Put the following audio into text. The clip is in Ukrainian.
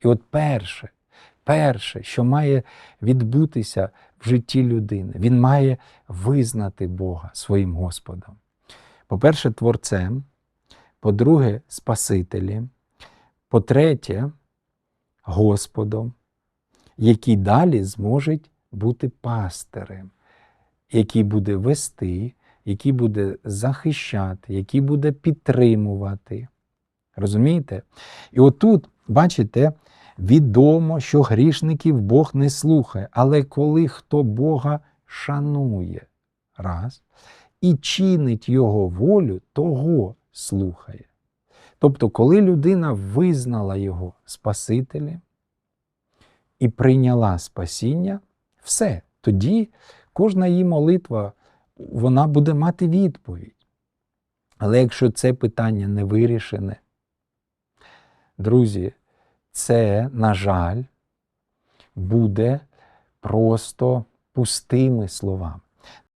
І от перше, перше, що має відбутися в житті людини, він має визнати Бога своїм Господом. По-перше, Творцем, по-друге, Спасителем, по-третє, Господом, який далі зможе бути пастирем, який буде вести, який буде захищати, який буде підтримувати. Розумієте? І отут, бачите, відомо, що грішників Бог не слухає, але коли хто Бога шанує, раз, і чинить Його волю, того слухає. Тобто, коли людина визнала Його Спасителем і прийняла спасіння, все, тоді кожна її молитва вона буде мати відповідь. Але якщо це питання не вирішене, друзі, це, на жаль, буде просто пустими словами.